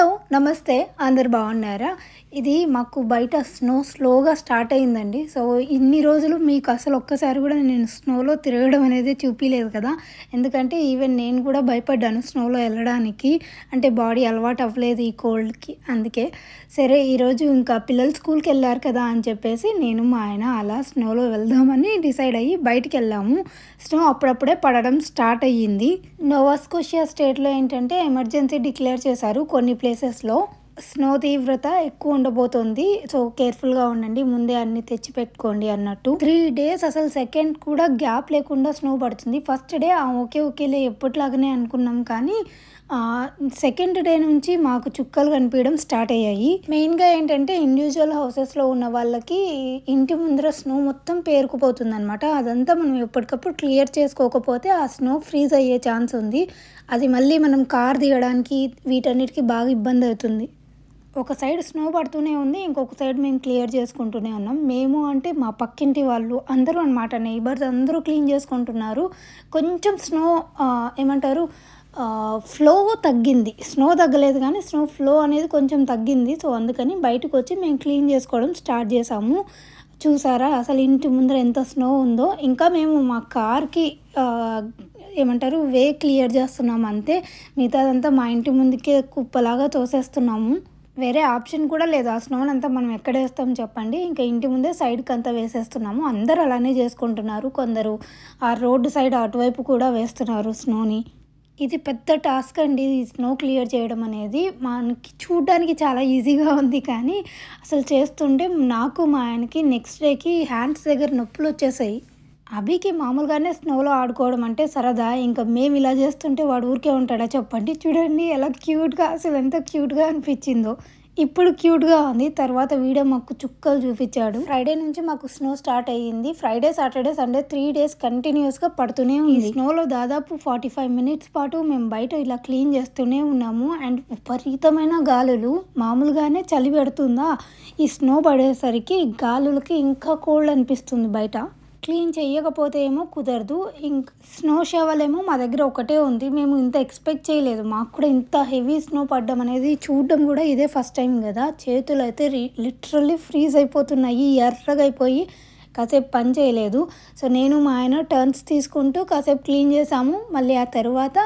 Hello నమస్తే. అందరు బాగున్నారా? ఇది మాకు బయట స్నో స్లోగా స్టార్ట్ అయిందండి. సో ఇన్ని రోజులు మీకు అసలు ఒక్కసారి కూడా నేను స్నోలో తిరగడం అనేది చూపించలేదు కదా. ఎందుకంటే ఈవెన్ నేను కూడా భయపడ్డాను స్నోలో వెళ్ళడానికి. అంటే బాడీ అలవాటు అవ్వలేదు ఈ కోల్డ్కి. అందుకే సరే ఈరోజు ఇంకా పిల్లలు స్కూల్కి వెళ్ళారు కదా అని చెప్పేసి నేను మా ఆయన అలా స్నోలో వెళ్దామని డిసైడ్ అయ్యి బయటికి వెళ్ళాము. స్నో అప్పుడప్పుడే పడడం స్టార్ట్ అయ్యింది. నోవాస్కోషియా స్టేట్లో ఏంటంటే ఎమర్జెన్సీ డిక్లేర్ చేశారు. కొన్ని ప్లేస్ ప్లేసెస్లో స్నో తీవ్రత ఎక్కువ ఉండబోతోంది. సో కేర్ఫుల్గా ఉండండి ముందే అన్ని తెచ్చి పెట్టుకోండి అన్నట్టు. త్రీ డేస్ అసలు సెకండ్ కూడా గ్యాప్ లేకుండా స్నో పడుతుంది. ఫస్ట్ డే ఓకే ఓకేలే ఎప్పటిలాగానే అనుకున్నాం కానీ సెకండ్ డే నుంచి మాకు చుక్కలు కనిపించడం స్టార్ట్ అయ్యాయి. మెయిన్గా ఏంటంటే ఇండివిజువల్ హౌసెస్లో ఉన్న వాళ్ళకి ఇంటి ముందర స్నో మొత్తం పేరుకుపోతుంది అనమాట అదంతా మనం ఎప్పటికప్పుడు క్లియర్ చేసుకోకపోతే ఆ స్నో ఫ్రీజ్ అయ్యే ఛాన్స్ ఉంది. అది మళ్ళీ మనం కార్ దిగడానికి వీటన్నిటికీ బాగా ఇబ్బంది అవుతుంది. ఒక సైడ్ స్నో పడుతూనే ఉంది ఇంకొక సైడ్ మేము క్లియర్ చేసుకుంటూనే ఉన్నాం. మేము అంటే మా పక్కింటి వాళ్ళు అందరూ అనమాట నైబర్స్ అందరూ క్లీన్ చేసుకుంటున్నారు. కొంచెం స్నో ఏమంటారు ఫ్లో తగ్గింది. స్నో తగ్గలేదు కానీ స్నో ఫ్లో అనేది కొంచెం తగ్గింది. సో అందుకని బయటకు వచ్చి మేము క్లీన్ చేసుకోవడం స్టార్ట్ చేసాము. చూసారా? అసలు ఇంటి ముందర ఎంత స్నో ఉందో. ఇంకా మేము మా కార్కి ఏమంటారు వే క్లియర్ చేస్తున్నాము అంతే. మిగతాదంతా మా ఇంటి ముందుకే కుప్పలాగా తోసేస్తున్నాము. వేరే ఆప్షన్ కూడా లేదు. ఆ స్నోని అంతా మనం ఎక్కడ వేస్తాం చెప్పండి. ఇంకా ఇంటి ముందే సైడ్కి అంతా వేసేస్తున్నాము. అందరు అలానే చేసుకుంటున్నారు. కొందరు ఆ రోడ్డు సైడ్ అటువైపు కూడా వేస్తున్నారు స్నోని ఇది పెద్ద టాస్క్ అండి ఈ స్నో క్లియర్ చేయడం అనేది. మనకి చూడడానికి చాలా ఈజీగా ఉంది కానీ అసలు చేస్తుంటే నాకు మా ఆయనకి నెక్స్ట్ డేకి హ్యాండ్స్ దగ్గర నొప్పులు వచ్చేసాయి. అభికి మామూలుగానే స్నోలో ఆడుకోవడం అంటే సరదా. ఇంకా మేము ఇలా చేస్తుంటే వాడు ఊరికే ఉంటాడా చెప్పండి. చూడండి ఎలా క్యూట్గా అసలు ఎంత క్యూట్గా అనిపించిందో. ఇప్పుడు క్యూట్గా ఉంది. తర్వాత వీడియో మాకు చుక్కలు చూపించాడు. ఫ్రైడే నుంచి మాకు స్నో స్టార్ట్ అయ్యింది. Friday Saturday Sunday three days కంటిన్యూస్గా పడుతూనే ఉంది. స్నోలో దాదాపు ఫార్టీ ఫైవ్ మినిట్స్ పాటు మేము బయట ఇలా క్లీన్ చేస్తూనే ఉన్నాము. అండ్ విపరీతమైన గాలులు. మామూలుగానే చలి పెడుతుందా? ఈ స్నో పడేసరికి గాలులకి ఇంకా కోల్డ్ అనిపిస్తుంది బయట. క్లీన్ చేయకపోతే ఏమో కుదరదు. ఇంక స్నో షవల్ ఏమో మా దగ్గర ఒకటే ఉంది. మేము ఇంత ఎక్స్పెక్ట్ చేయలేదు. మాకు కూడా ఇంత హెవీ స్నో పడ్డం అనేది చూడడం కూడా ఇదే ఫస్ట్ టైం కదా. చేతులు అయితే లిటరల్లీ ఫ్రీజ్ అయిపోతున్నాయి. ఎర్రగా అయిపోయి కాసేపు పని చేయలేదు. సో నేను మా ఆయన టర్న్స్ తీసుకుంటూ కాసేపు క్లీన్ చేసాము. మళ్ళీ ఆ తర్వాత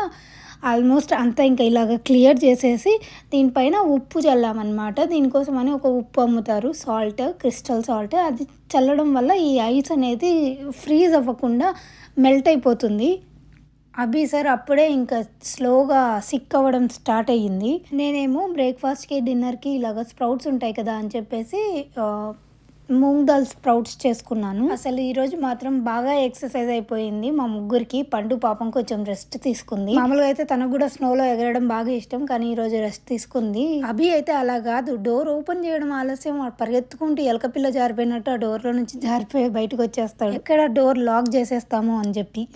ఆల్మోస్ట్ అంతా ఇంకా ఇలాగ క్లియర్ చేసేసి దీనిపైన ఉప్పు చల్లామన్నమాట. దీనికోసం అని ఒక ఉప్పు అమ్ముతారు. Salt crystal salt. అది చల్లడం వల్ల ఈ ఐస్ అనేది ఫ్రీజ్ అవ్వకుండా మెల్ట్ అయిపోతుంది. అభి సార్ అప్పుడే ఇంకా స్లోగా సిక్ అవ్వడం స్టార్ట్ అయ్యింది. నేనేమో బ్రేక్ఫాస్ట్కి డిన్నర్కి ఇలాగ స్ప్రౌట్స్ ఉంటాయి కదా అని చెప్పేసి మూంగ్ దాల్ స్ప్రౌట్స్ చేసుకున్నాను. అసలు ఈ రోజు మాత్రం బాగా ఎక్సర్సైజ్ అయిపోయింది. మా ముగ్గురికి పండు పాపం కొంచెం రెస్ట్ తీసుకుంది. మామూలుగా అయితే తనకు కూడా స్నోలో ఎగరడం బాగా ఇష్టం కానీ ఈ రోజు రెస్ట్ తీసుకుంది. అభి అయితే అలా కాదు. డోర్ ఓపెన్ చేయడం ఆలస్యం. పరిగెత్తుకుంటూ ఎలకపిల్ల జారిపోయినట్టు ఆ డోర్లో నుంచి జారిపోయి బయటకు వచ్చేస్తాడు. ఎక్కడ డోర్ లాక్ చేసేస్తాము అని చెప్పి.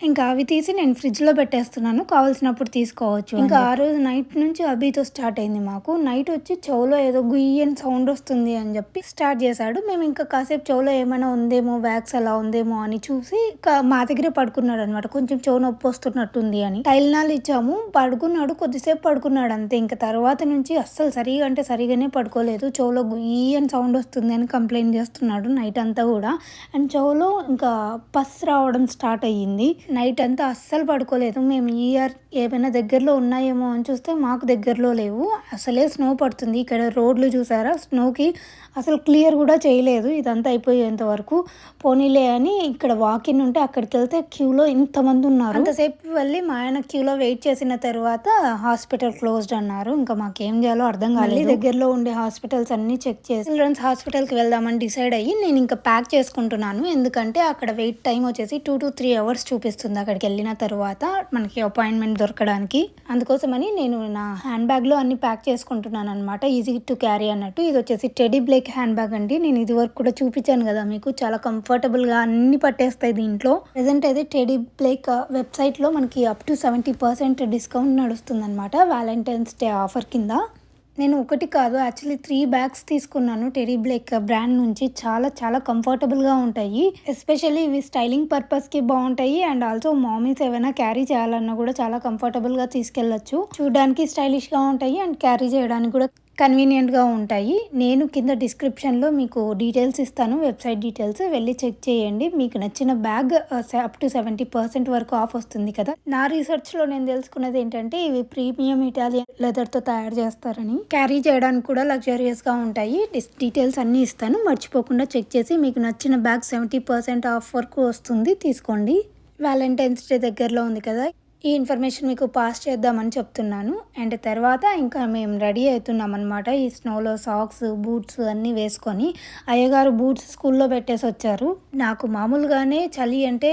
ఇంకా అవి తీసి నేను ఫ్రిడ్జ్లో పెట్టేస్తున్నాను. కావాల్సినప్పుడు తీసుకోవచ్చు ఇంకా ఆ రోజు నైట్ నుంచి అభితో స్టార్ట్ అయింది మాకు. నైట్ వచ్చి చెవులో ఏదో గుయ్యని సౌండ్ వస్తుంది అని చెప్పి స్టార్ట్ చేశాడు. మేము ఇంకా కాసేపు చెవులో ఏమైనా ఉందేమో వ్యాక్స్ అలా ఉందేమో అని చూసి మా దగ్గరే పడుకున్నాడు అనమాట కొంచెం చెవు నొప్పి వస్తున్నట్టుంది అని. టైల్నాలు ఇచ్చాము. పడుకున్నాడు. కొద్దిసేపు పడుకున్నాడు అంతే. ఇంకా తర్వాత నుంచి అస్సలు సరిగా అంటే సరిగానే పడుకోలేదు. చెవులో గుయ్యని సౌండ్ వస్తుంది అని కంప్లైంట్ చేస్తున్నాడు నైట్ అంతా కూడా. అండ్ చెవులో ఇంకా పస్ రావడం స్టార్ట్ అయ్యింది. నైట్ అంతా అస్సలు పడుకోలేదు. మేము ఈ ఇయర్ ఏమైనా దగ్గరలో ఉన్నాయేమో అని చూస్తే మాకు దగ్గరలో లేవు. అసలే స్నో పడుతుంది. ఇక్కడ రోడ్లు చూసారా? స్నోకి అసలు క్లియర్ కూడా చేయలేదు. ఇదంతా అయిపోయేంత వరకు పోనీలే అని ఇక్కడ వాకిన్ ఉంటే అక్కడికి వెళ్తే క్యూలో ఇంతమంది ఉన్నారు. అంతసేపు వెళ్ళి మా ఆయన క్యూలో వెయిట్ చేసిన తర్వాత హాస్పిటల్ క్లోజ్డ్ అన్నారు. ఇంకా మాకేం చేయాలో అర్థం కాలేదు. దగ్గరలో ఉండే హాస్పిటల్స్ అన్ని చెక్ చేసి చిల్డ్రన్స్ హాస్పిటల్కి వెళ్దామని డిసైడ్ అయ్యి నేను ఇంకా ప్యాక్ చేసుకుంటున్నాను. ఎందుకంటే అక్కడ వెయిట్ టైం వచ్చేసి టూ టు త్రీ అవర్స్ చేస్తుంది. అక్కడికి వెళ్ళిన తర్వాత మనకి అపాయింట్మెంట్ దొరకడానికి. అందుకోసమని నేను నా హ్యాండ్ బ్యాగ్లో అన్ని ప్యాక్ చేసుకుంటున్నాను అనమాట ఈజీ టు క్యారీ అన్నట్టు. ఇది వచ్చేసి Teddy Blake Blake hand bag అండి. నేను ఇది వరకు కూడా చూపించాను కదా మీకు. చాలా కంఫర్టబుల్గా అన్ని పట్టేస్తాయి దీంట్లో. ప్రజెంట్ అయితే టెడీ బ్లేక్ వెబ్సైట్లో మనకి up to seventy percent discount నడుస్తుంది అనమాట వ్యాలంటైన్స్ డే ఆఫర్ కింద. నేను ఒకటి కాదు యాక్చువల్లీ త్రీ బ్యాగ్స్ తీసుకున్నాను. టెరీ బ్లేక్ బ్రాండ్ నుంచి చాలా చాలా కంఫర్టబుల్గా ఉంటాయి. ఎస్పెషల్లీ ఇవి స్టైలింగ్ పర్పస్కి బాగుంటాయి అండ్ ఆల్సో మామీస్ ఏమైనా క్యారీ చేయాలన్నా కూడా చాలా కంఫర్టబుల్గా తీసుకెళ్ళచ్చు. చూడడానికి స్టైలిష్గా ఉంటాయి అండ్ క్యారీ చేయడానికి కూడా కన్వీనియంట్గా ఉంటాయి. నేను కింద డిస్క్రిప్షన్లో మీకు డీటెయిల్స్ ఇస్తాను. వెబ్సైట్ డీటెయిల్స్ వెళ్ళి చెక్ చేయండి. మీకు నచ్చిన bag up to seventy percent వరకు ఆఫ్ వస్తుంది కదా. నా రీసెర్చ్లో నేను తెలుసుకున్నది ఏంటంటే ఇవి ప్రీమియం ఇటాలియన్ లెదర్తో తయారు చేస్తారని. క్యారీ చేయడానికి కూడా లగ్జరియస్గా ఉంటాయి. డిస్ డీటెయిల్స్ అన్నీ ఇస్తాను. మర్చిపోకుండా చెక్ చేసి మీకు నచ్చిన బ్యాగ్ సెవెంటీ పర్సెంట్ ఆఫ్ వరకు వస్తుంది. తీసుకోండి. వ్యాలంటైన్స్ డే దగ్గరలో ఉంది కదా. ఈ ఇన్ఫర్మేషన్ మీకు పాస్ చేద్దామని చెప్తున్నాను. అండ్ తర్వాత ఇంకా మేము రెడీ అవుతున్నాం అనమాట ఈ స్నోలో సాక్స్ బూట్స్ అన్నీ వేసుకొని. అయ్యగారు బూట్స్ స్కూల్లో పెట్టేసి వచ్చారు. నాకు మామూలుగానే చలి అంటే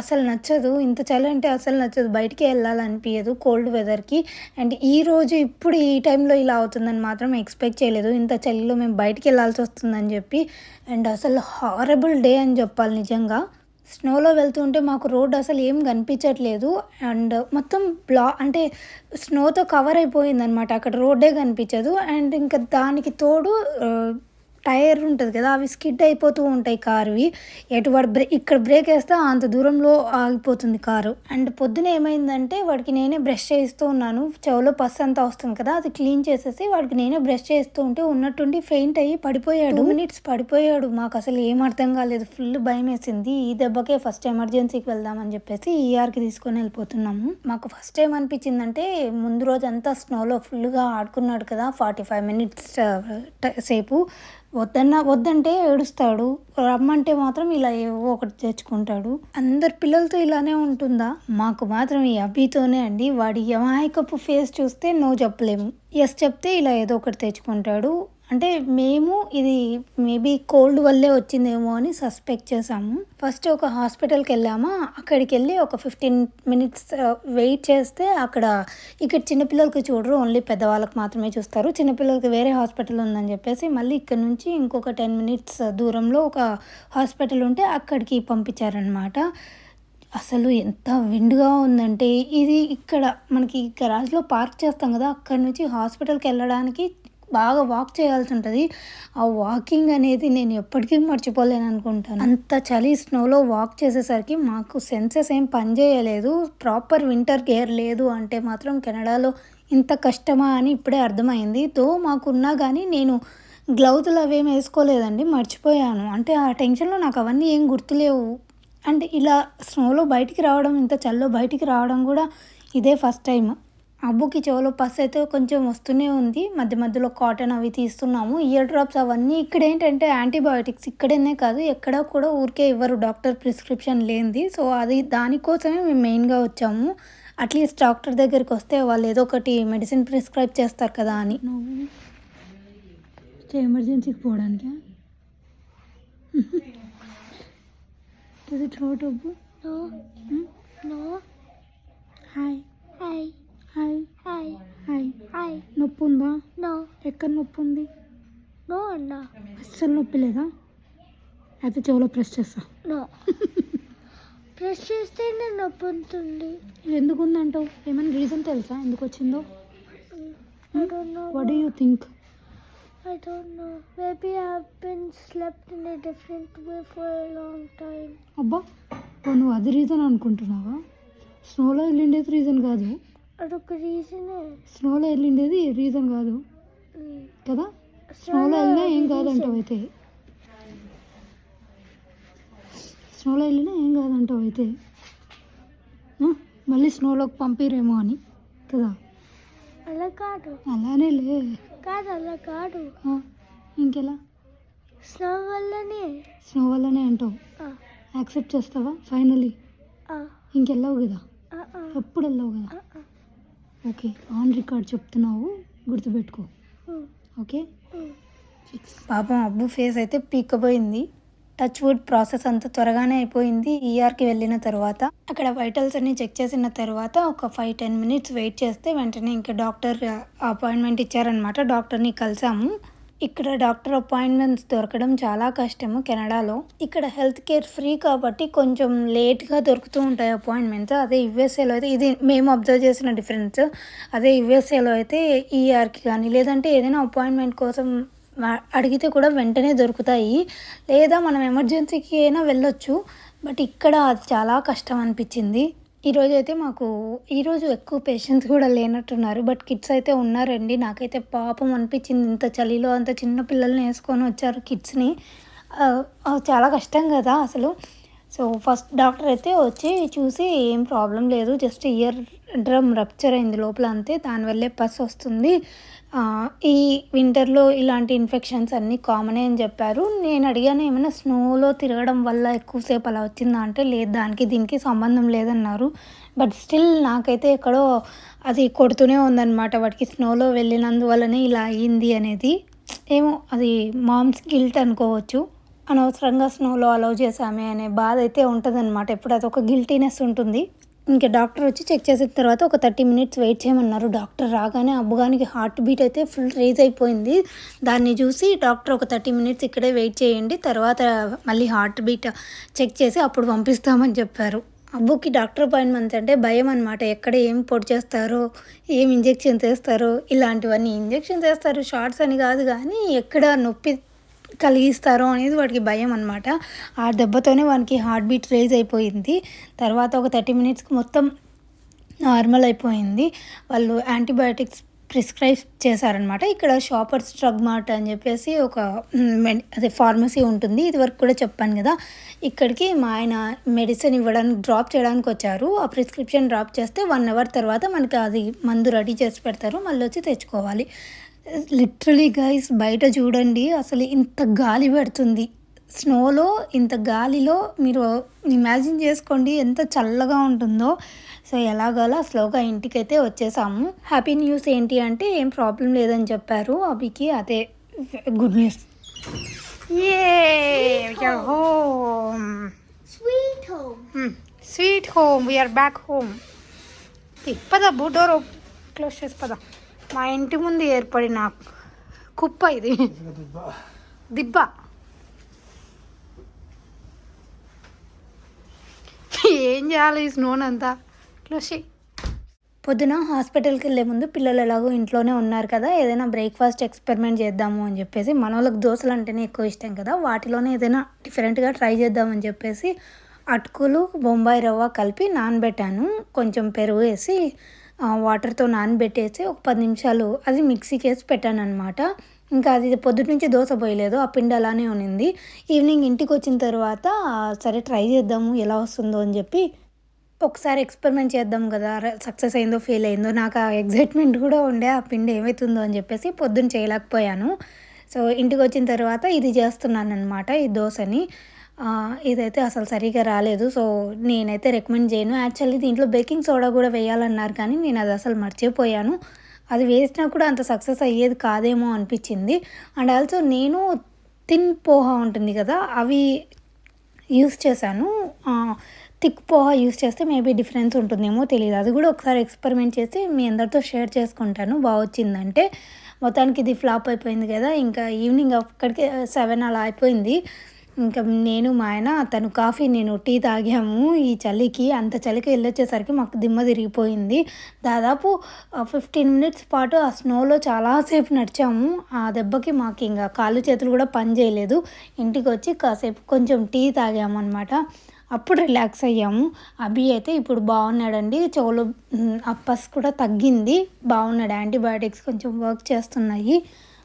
అసలు నచ్చదు. ఇంత చలి అంటే అసలు నచ్చదు. బయటికి వెళ్ళాలనిపించదు కోల్డ్ వెదర్కి. అండ్ ఈ రోజు ఇప్పుడు ఈ టైంలో ఇలా అవుతుందని మాత్రం ఎక్స్పెక్ట్ చేయలేదు. ఇంత చలిలో మేము బయటికి వెళ్ళాల్సి వస్తుందని చెప్పి. అండ్ అసలు హారబుల్ డే అని చెప్పాలి నిజంగా. స్నోలో వెళ్తుంటే మాకు రోడ్ అసలు ఏం కనిపించట్లేదు. అండ్ మొత్తం బ్లా అంటే స్నోతో కవర్ అయిపోయింది అనమాట అక్కడ రోడ్డే కనిపించదు. అండ్ ఇంకా దానికి తోడు టైర్ ఉంటుంది కదా అవి స్కిడ్ అయిపోతూ ఉంటాయి కార్వి. ఎటు వాడు బ్రే ఇక్కడ బ్రేక్ వేస్తే అంత దూరంలో ఆగిపోతుంది కారు. అండ్ పొద్దున ఏమైందంటే వాడికి నేనే బ్రష్ చేస్తూ ఉన్నాను. చెవులో పస్ అంతా వస్తుంది కదా అది క్లీన్ చేసేసి వాడికి నేనే బ్రష్ చేస్తూ ఉంటే ఉన్నట్టుండి ఫెయింట్ అయ్యి పడిపోయాడు. మినిట్స్ పడిపోయాడు. మాకు అసలు ఏం అర్థం కాలేదు. ఫుల్ భయం వేసింది. ఈ దెబ్బకే ఫస్ట్ ఎమర్జెన్సీకి వెళ్దామని చెప్పేసి ఈఆర్కి తీసుకొని వెళ్ళిపోతున్నాము. మాకు ఫస్ట్ టైం అనిపించిందంటే ముందు రోజు అంతా స్నోలో ఫుల్గా ఆడుకున్నాడు కదా ఫార్టీ ఫైవ్ మినిట్స్ సేపు. వద్దన్న వద్దంటే ఏడుస్తాడు. రమ్మంటే మాత్రం ఇలా ఏవో ఒకటి తెచ్చుకుంటాడు. అందరు పిల్లలతో ఇలానే ఉంటుందా? మాకు మాత్రం ఈ అభితోనే అండి. వాడి అమాయకపు ఫేస్ చూస్తే నో చెప్పలేము. ఎస్ చెప్తే ఇలా ఏదో ఒకటి తెచ్చుకుంటాడు. అంటే మేము ఇది మేబీ కోల్డ్ వల్లే వచ్చిందేమో అని సస్పెక్ట్ చేసాము ఫస్ట్ ఒక హాస్పిటల్కి వెళ్ళామా అక్కడికి వెళ్ళి ఒక ఫిఫ్టీన్ మినిట్స్ వెయిట్ చేస్తే అక్కడ ఇక్కడ చిన్నపిల్లలకి చూడరు ఓన్లీ పెద్దవాళ్ళకి మాత్రమే చూస్తారు. చిన్నపిల్లలకి వేరే హాస్పిటల్ ఉందని చెప్పేసి మళ్ళీ ఇక్కడ నుంచి ఇంకొక టెన్ మినిట్స్ దూరంలో ఒక హాస్పిటల్ ఉంటే అక్కడికి పంపించారనమాట అసలు ఎంత విండుగా ఉందంటే ఇది ఇక్కడ మనకి గరాజ్లో పార్క్ చేస్తాం కదా అక్కడి నుంచి హాస్పిటల్కి వెళ్ళడానికి బాగా వాక్ చేయాల్సి ఉంటుంది. ఆ వాకింగ్ అనేది నేను ఎప్పటికీ మర్చిపోలేను అనుకుంటాను. అంత చలి స్నోలో వాక్ చేసేసరికి మాకు సెన్సెస్ ఏం పనిచేయలేదు ప్రాపర్ వింటర్ గేర్ లేదు అంటే మాత్రం కెనడాలో ఇంత కష్టమా అని ఇప్పుడే అర్థమైంది. తో మాకున్నా కానీ నేను గ్లౌజులు అవేం వేసుకోలేదండి. మర్చిపోయాను. అంటే ఆ టెన్షన్లో నాకు అవన్నీ ఏం గుర్తులేవు. అంటే ఇలా స్నోలో బయటికి రావడం ఇంత చల్లో బయటికి రావడం కూడా ఇదే ఫస్ట్ టైం అబ్బుకి చెవులో పస్ అయితే కొంచెం వస్తూనే ఉంది. మధ్య మధ్యలో కాటన్ అవి తీస్తున్నాము. ఇయర్ డ్రాప్స్ అవన్నీ ఇక్కడ ఏంటంటే యాంటీబయాటిక్స్ ఇక్కడనే కాదు ఎక్కడ కూడా ఊరికే ఇవ్వరు. డాక్టర్ ప్రిస్క్రిప్షన్ లేనిది. సో అది దానికోసమే మేము మెయిన్గా వచ్చాము. అట్లీస్ట్ డాక్టర్ దగ్గరికి వస్తే వాళ్ళు ఏదో ఒకటి మెడిసిన్ ప్రిస్క్రైబ్ చేస్తారు కదా అని. ఎమర్జెన్సీకి పోవడానికి? it hurt, Hi. hi, Hi. hi, నొప్పి ఉందా no, ఎక్కడ నొప్పి ఉంది no, no, అస్సలు నొప్పి లేదా? అయితే చెవులో ప్రెస్ చేస్తా. no. ప్రెస్ చేస్తేనే నొప్పి ఉంటుంది ఎందుకు ఉందంటావు ఏమైనా రీజన్ తెలుసా ఎందుకు వచ్చిందో. What do you think I don't know. Maybe I've been slept in a different way for a long time. అబ్బా నువ్వు అది రీజన్ అనుకుంటున్నావా? స్నోలో వెళ్ళిండేది రీజన్ కాదు. అదొక రీజనే స్నోలో వెళ్ళిండేది రీజన్ కాదు. కదా? స్నోలో వెళ్ళినా ఏం కాదంటావు అయితే? స్నోలో వెళ్ళినా ఏం కాదంటావు అయితే? మళ్ళీ స్నోలోకి పంపిరేమో అని. కదా? అలా కాదు. అలానే లే. కాదు అలా కాదు. ఇంకెలా? స్నో వల్లనే. స్నో వల్లనే అంటావు. యాక్సెప్ట్ చేస్తావా? ఫైనలీ ఇంకెళ్ళావు కదా? ఎప్పుడు వెళ్ళావు కదా. ఓకే ఆన్ రికార్డ్ చెప్తున్నావు గుర్తుపెట్టుకో. Um, okay? ఉమ్. పాపం అబ్బు ఫేస్ అయితే పీక్కపోయింది. టచ్ వుడ్ ప్రాసెస్ అంతా త్వరగానే అయిపోయింది ఈఆర్కి వెళ్ళిన తర్వాత. అక్కడ వైటల్స్ అన్ని చెక్ చేసిన తర్వాత ఒక ఫైవ్ టెన్ మినిట్స్ వెయిట్ చేస్తే వెంటనే ఇంకా డాక్టర్ అపాయింట్మెంట్ ఇచ్చారనమాట డాక్టర్ని కలిసాము. ఇక్కడ డాక్టర్ అపాయింట్మెంట్స్ దొరకడం చాలా కష్టము కెనడాలో. ఇక్కడ హెల్త్ కేర్ ఫ్రీ కాబట్టి కొంచెం లేట్గా దొరుకుతూ ఉంటాయి అపాయింట్మెంట్స్. అదే యుఎస్ఏలో అయితే ఇది మేము అబ్జర్వ్ చేసిన డిఫరెన్స్. అదే యుఎస్ఏలో అయితే ఈఆర్కి కానీ లేదంటే ఏదైనా అపాయింట్మెంట్ కోసం అడిగితే కూడా వెంటనే దొరుకుతాయి. లేదా మనం ఎమర్జెన్సీకి అయినా వెళ్ళొచ్చు. బట్ ఇక్కడ అది చాలా కష్టం అనిపించింది. ఈరోజు అయితే మాకు ఈరోజు ఎక్కువ పేషెంట్స్ కూడా లేనట్టున్నారు. బట్ కిడ్స్ అయితే ఉన్నారండి. నాకైతే పాపం అనిపించింది ఇంత చలిలో అంత చిన్న పిల్లల్ని వేసుకొని వచ్చారు కిడ్స్ని చాలా కష్టం కదా అసలు. సో ఫస్ట్ డాక్టర్ అయితే వచ్చి చూసి ఏం ప్రాబ్లం లేదు. జస్ట్ ఇయర్ డ్రమ్ రప్చర్ అయింది లోపల అంతే. దానివల్లే పస్ వస్తుంది. ఈ వింటర్లో ఇలాంటి ఇన్ఫెక్షన్స్ అన్నీ కామనే అని చెప్పారు. నేను అడిగాను ఏమైనా స్నోలో తిరగడం వల్ల ఎక్కువసేపు అలా వచ్చిందా? అంటే లేదు దానికి దీనికి సంబంధం లేదన్నారు. బట్ స్టిల్ నాకైతే ఎక్కడో అది కొడుతూనే ఉందన్నమాట. వాటికి స్నోలో వెళ్ళినందువల్లనే ఇలా అయ్యింది అనేది. ఏమో అది మామ్స్ గిల్ట్ అనుకోవచ్చు. అనవసరంగా స్నోలో అలౌ చేసామే అనే బాధ అయితే ఉంటుందన్నమాట. ఎప్పుడు అదొక గిల్టీనెస్ ఉంటుంది. ఇంకా డాక్టర్ వచ్చి చెక్ చేసిన తర్వాత ఒక థర్టీ మినిట్స్ వెయిట్ చేయమన్నారు. డాక్టర్ రాగానే అబ్బుగానికి హార్ట్ బీట్ అయితే ఫుల్ రేజ్ అయిపోయింది. దాన్ని చూసి డాక్టర్ ఒక థర్టీ మినిట్స్ ఇక్కడే వెయిట్ చేయండి తర్వాత మళ్ళీ హార్ట్ బీట్ చెక్ చేసి అప్పుడు పంపిస్తామని చెప్పారు. అబ్బుకి డాక్టర్ అపాయింట్మెంట్స్ అంటే భయం అనమాట ఎక్కడ ఏం పొడి చేస్తారో ఏం ఇంజెక్షన్ చేస్తారో ఇలాంటివన్నీ. ఇంజెక్షన్ చేస్తారు షార్ట్స్ అని కాదు కానీ ఎక్కడ నొప్పి కలిగిస్తారో అనేది వాడికి భయం అనమాట ఆ దెబ్బతోనే వానికి హార్ట్ బీట్ రేజ్ అయిపోయింది. తర్వాత ఒక థర్టీ మినిట్స్కి మొత్తం నార్మల్ అయిపోయింది. వాళ్ళు యాంటీబయాటిక్స్ ప్రిస్క్రైబ్ చేశారనమాట ఇక్కడ షాపర్స్ డ్రగ్ మార్ట్ అని చెప్పేసి ఒక అదే ఫార్మసీ ఉంటుంది. ఇది వరకు కూడా చెప్పాను కదా. ఇక్కడికి మా ఆయన మెడిసిన్ ఇవ్వడానికి డ్రాప్ చేయడానికి వచ్చారు. ఆ ప్రిస్క్రిప్షన్ డ్రాప్ చేస్తే వన్ అవర్ తర్వాత మనకి అది మందు రెడీ చేసి పెడతారు. మళ్ళీ వచ్చి తెచ్చుకోవాలి. లిటరలీ గైస్ బయట చూడండి అసలు ఇంత గాలి పెడుతుంది. స్నోలో ఇంత గాలిలో మీరు ఇమాజిన్ చేసుకోండి ఎంత చల్లగా ఉంటుందో. సో ఎలాగోలా స్లోగా ఇంటికైతే వచ్చేసాము. హ్యాపీ న్యూస్ ఏంటి అంటే ఏం ప్రాబ్లం లేదని చెప్పారు. అభికి అదే good news. Sweet home we are back home పద డోర్ క్లోజ్ చేసి పద. మా ఇంటి ముందు ఏర్పడిన కుప్ప ఇది. దిబ్బ. ఏం చేయాలి ఈ స్నోనంతా క్లోజ్ పొద్దున హాస్పిటల్కి వెళ్ళే ముందు పిల్లలు ఎలాగో ఇంట్లోనే ఉన్నారు కదా ఏదైనా బ్రేక్ఫాస్ట్ ఎక్స్పెరిమెంట్ చేద్దాము అని చెప్పేసి మన వాళ్ళకి దోశలు అంటేనే ఎక్కువ ఇష్టం కదా వాటిలోనే ఏదైనా డిఫరెంట్గా ట్రై చేద్దామని చెప్పేసి అటుకులు బొంబాయి రవ్వ కలిపి నానబెట్టాను. కొంచెం పెరుగు వేసి వాటర్తో నానబెట్టేసి ఒక పది నిమిషాలు అది మిక్సీకి వేసి పెట్టాను అనమాట ఇంకా అది పొద్దుటి నుంచి దోశ పోయలేదు ఆ పిండి అలానే ఉన్నింది. ఈవినింగ్ ఇంటికి వచ్చిన తర్వాత సరే ట్రై చేద్దాము ఎలా వస్తుందో అని చెప్పి ఒకసారి ఎక్స్పెరిమెంట్ చేద్దాం కదా సక్సెస్ అయిందో ఫెయిల్ అయిందో నాకు ఆ ఎగ్జైట్మెంట్ కూడా ఉండే ఆ పిండి ఏమవుతుందో అని చెప్పేసి పొద్దున్న చేయలేకపోయాను. సో ఇంటికి వచ్చిన తర్వాత ఇది చేస్తున్నాను అనమాట ఈ దోశని. ఇదైతే అసలు సరిగా రాలేదు. సో నేనైతే రికమెండ్ చేయను. యాక్చువల్లీ దీంట్లో బేకింగ్ సోడా కూడా వేయాలన్నారు కానీ నేను అది అసలు మర్చిపోయాను. అది వేసినా కూడా అంత సక్సెస్ అయ్యేది కాదేమో అనిపించింది. అండ్ ఆల్సో నేను తిన్ పోహా ఉంటుంది కదా అవి యూస్ చేశాను. థిక్ పోహా యూస్ చేస్తే మేబీ డిఫరెన్స్ ఉంటుందేమో తెలియదు అది కూడా ఒకసారి ఎక్స్పెరిమెంట్ చేసి మీ అందరితో షేర్ చేసుకుంటాను. బాగా వచ్చిందంటే మొత్తానికి ఇది ఫ్లాప్ అయిపోయింది కదా ఇంకా ఈవినింగ్ అక్కడికి సెవెన్ అలా అయిపోయింది. ఇంకా నేను మా ఆయన తను కాఫీ నేను టీ తాగాము. ఈ చలికి అంత చలికి వెళ్ళొచ్చేసరికి మాకు దిమ్మ తిరిగిపోయింది. దాదాపు ఫిఫ్టీన్ మినిట్స్ పాటు ఆ స్నోలో చాలాసేపు నడిచాము. ఆ దెబ్బకి మాకు ఇంకా కాళ్ళు చేతులు కూడా పని చేయలేదు. ఇంటికి వచ్చి కాసేపు కొంచెం టీ తాగాము అనమాట అప్పుడు రిలాక్స్ అయ్యాము. అభి అయితే ఇప్పుడు బాగున్నాడండి. చెవులు అప్పస్ కూడా తగ్గింది. బాగున్నాడు. యాంటీబయాటిక్స్ కొంచెం వర్క్ చేస్తున్నాయి.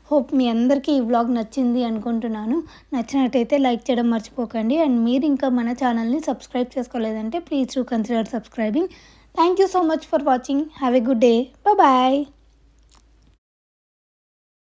హోప్ మీ అందరికీ ఈ వ్లాగ్ నచ్చింది అనుకుంటున్నాను. నచ్చినట్టయితే లైక్ చేయడం మర్చిపోకండి. అండ్ మీరు ఇంకా మన ఛానల్ని subscribe చేసుకోలేదంటే please to consider subscribing thank you so much for watching have a good day bye